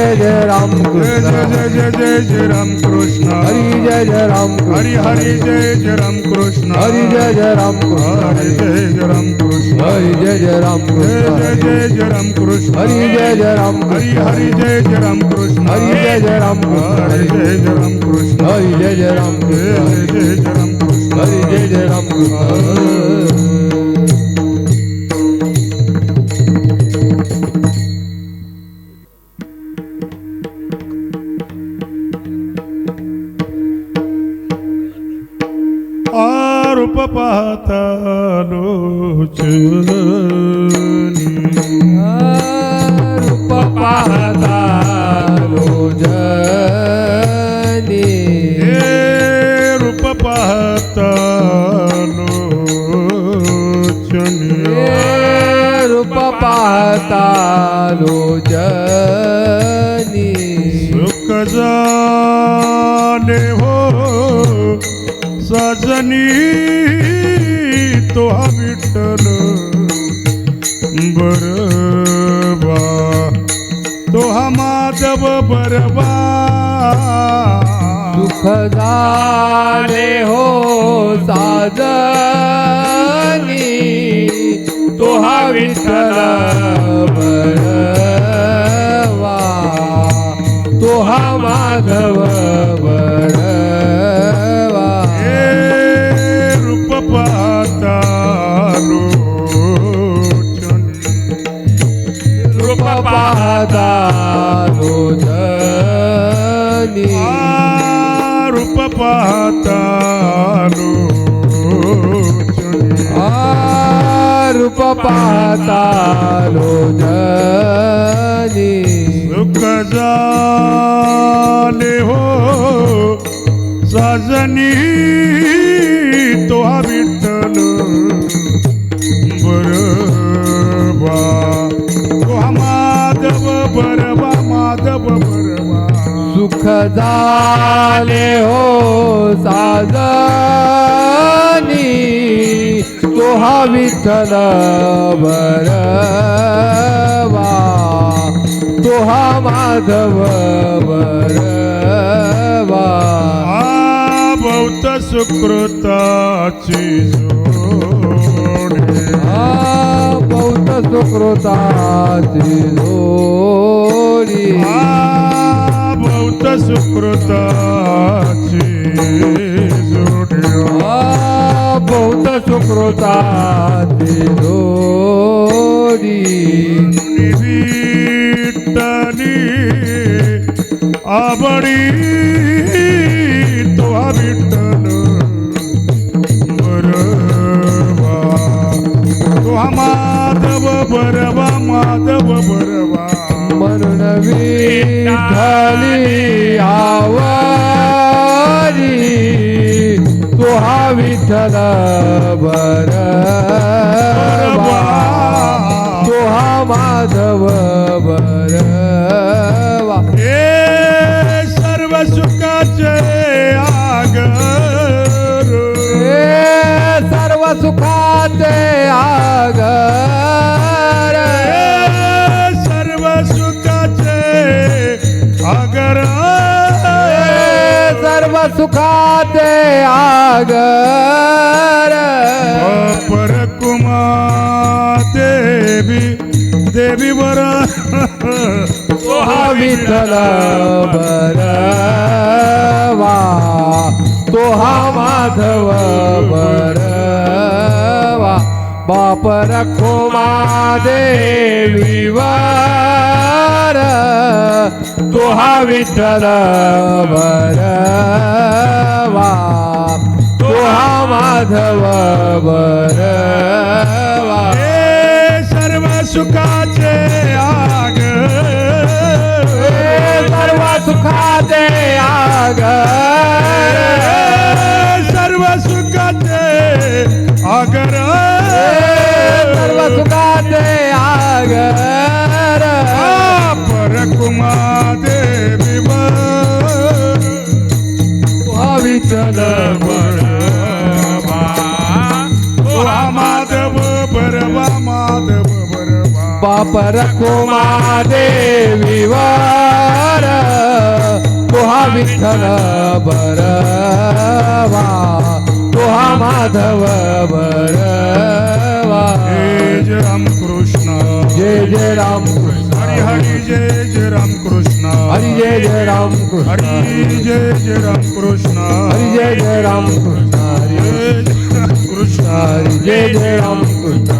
हरी जय जय राम जय कृष्ण जय जय जय जय जय राम कृष्ण हरी जय जय राम हरि कृष्ण हरि जय जय राम कृष्ण हरी जय जय राम हरि कृष्ण जय जय राम कृष्ण हरी जय जय राम जय जय कृष्ण जय जय राम कृष्ण हरी जय जय राम हरि कृष्ण हरि जय जय राम कृष्ण हरी जय जय राम कृष्ण हरि जय जय राम कृष्ण हरी जय जय राम जय कृष्ण जय जय जय राम कृष्ण हरी जय जय राम कृष्ण आरूप पाहता लोचनी रूप साजनी तो हा विठ्ठल. बरबा तो हा माधव बरबा सुख झाले हो साजनी. तो हा विठ्ठल बरवा. तो हा माधव बर পাতালো রূপ পাতালো জানি সুখ জালে হো সজনী তোহা বিঠলো झाले हो साजनी तो हा विठ्ठल बरवा तो हा माधव बरवा भौत सुकृताची जोडी. हा बौद्ध सुकृताची जोडी. सुकृताची जोडी हा बौद्ध सुकृताची जोडी. विठ्ठली आवडी तो विठ्ठल. बरवा तो हा माधव बरवा माधव बरवा विठ्ठली आवारी तुहा विठ्ठल बरवा तुहा हा माधव सुखाचे आगर। पर कुमा देवी देवी वर तो हा विठ्ठल बरवा तो हा माधव बरवा बाप रखो देवीवर तो हा विठ्ठल बरवा तो हा माधव बरवा बरवा बाप रखुमा देवी वार तुहा विठ्ठल बरवा तुहा माधव बरवा. जय जय राम कृष्ण जय जय राम कृष्ण हरी हरी जय जय राम कृष्ण हरी जय जय राम कृष्ण हरी जय जय राम कृष्ण हरी जय जय राम कृष्ण हरी जय जय राम कृष्ण हरी जय जय राम कृष्ण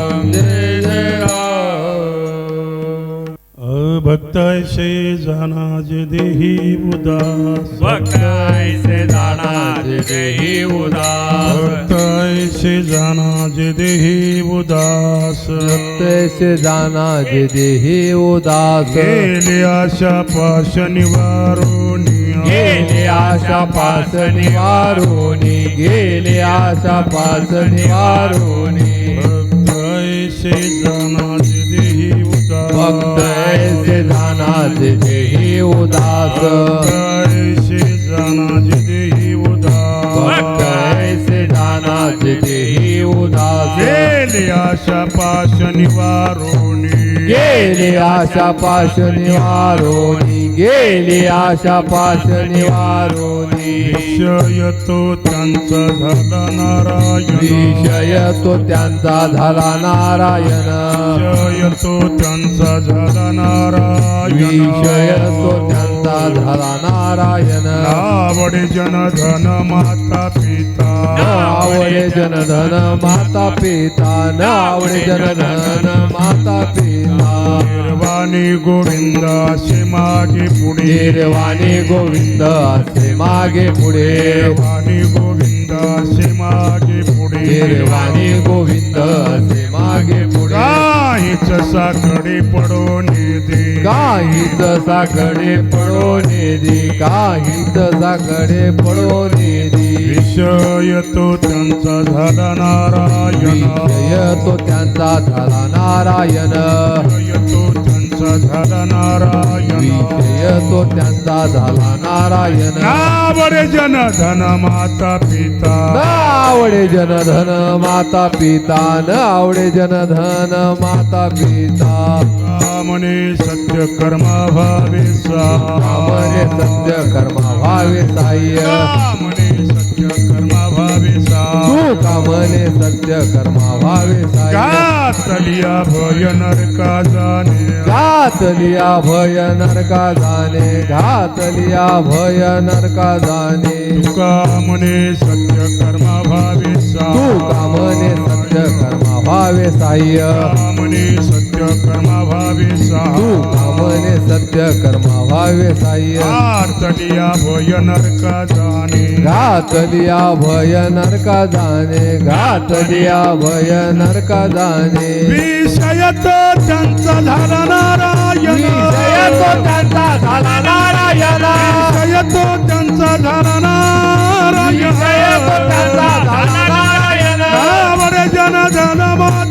भक्तायशे जानाज देही उदास. भक्तायसे जाणाज देही उदास. भक्तायशे जानाज देही उदास. तैसे जाना जे देही उदास. गेले आशा पाश निवारोनिया गेले आशा पास निवारोनी गेले आशा पास निवारोनी भक्तायशे जानाज देही उदास भक्त जे देही उदास जानाज देही भक्त उदास जाना जे देही उदास आशा पाश निवारोनी गेले आशा पाश निवारोनी गेले आशा पाश निवारोनी विषय तो त्यांचा झाला नारायण. विषय तो त्यांचा झाला नारायण. विषय तो त्यांचा झाला नारायण. विषय तो त्यांचा झाला नारायण. आवडे जन धन माता पिता आवडे जनधन माता पिता न आवडे जनधन माता पिता. निर्वाणी गोविंद असे मागे पुढे. निर्वाणी गोविंद असे मागे पुढे. निर्वाणी गोविंद असे मागे पुढे. निर्वाणी गोविंद असे मागे पुढे. काहीच साकडे पडो दे काहीच साकडे पडो नेदी काहीच साकडे पडो नेदी विषय तो त्यांचा झाला नारायण. विषय तो त्यांचा झाला नारायण. विषय तो त्यांचा झाला नारायण. विषय तो त्यांचा झाला नारायण. आवडे जन धन माता न पिता. आवडे जनधन माता पिता. न आवडे जनधन माता पिता. कामने सत्य कर्मा भावे कामने सत्य कर्मा भावे सत्य कर्मा भावे तू कामने सत्य कर्मा भावे साह्य गातलिया भय नरका जाणे घातलिया भय नरका जाणे घातलिया भय नरका जाणे कामने सत्य कर्मा भावे तू कामने सत्य कर्मा भावे साह्य. कामने सत्य कर्मा भावे तू कामने सत्य कर्मा भावे साह्य. गातलिया भय नरका जाणे घातलिया भय नरका जाणे घातलिया भय नरका जाणे विषय तो त्यांचा झाला नारायण. विषय तो त्यांचा झाला नारायण. विषय जन